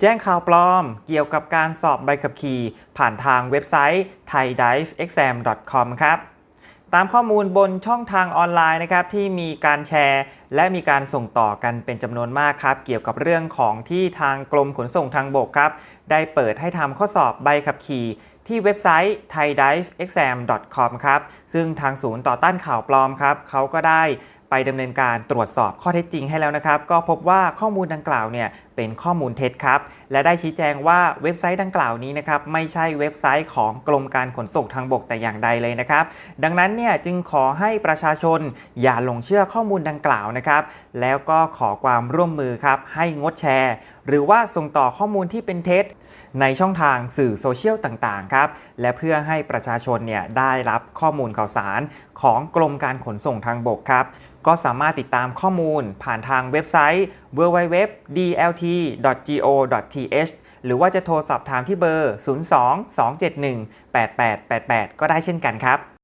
แจ้งข่าวปลอมเกี่ยวกับการสอบใบขับขี่ ผ่านทางเว็บไซต์ thai dive exam. com ครับ ตามข้อมูลบนช่องทางออนไลน์นะครับที่มีการแชร์ และมีการส่งต่อกันเป็นจำนวนมากครับ เกี่ยวกับเรื่องของที่ทางกรมขนส่งทางบกครับ ได้เปิดให้ทำข้อสอบใบขับขี่ที่เว็บไซต์ thai dive exam. com ครับ ซึ่งทางศูนย์ต่อต้านข่าวปลอมครับเขาก็ได้ ไปดำเนินการตรวจสอบข้อเท็จจริงให้แล้วนะครับ ก็พบว่าข้อมูลดังกล่าวเนี่ยเป็นข้อมูลเท็จครับ และได้ชี้แจงว่าเว็บไซต์ดังกล่าวนี้นะครับไม่ใช่เว็บไซต์ของกรมการขนส่งทางบกแต่อย่างใดเลยนะครับ ดังนั้นเนี่ยจึงขอให้ประชาชนอย่าหลงเชื่อข้อมูลดังกล่าวนะครับ แล้วก็ขอความร่วมมือครับให้งดแชร์ หรือว่าส่งต่อข้อมูลที่เป็นเท็จในช่องทางสื่อโซเชียลต่างๆครับ และเพื่อให้ประชาชนเนี่ยได้รับข้อมูลข่าวสารของกรมการขนส่งทางบกครับก็สามารถติดตามข้อมูลผ่านทางเว็บไซต์ www.dlt.go.th หรือว่าจะโทรสอบถามที่เบอร์ 02 271 8888 ก็ได้เช่นกันครับ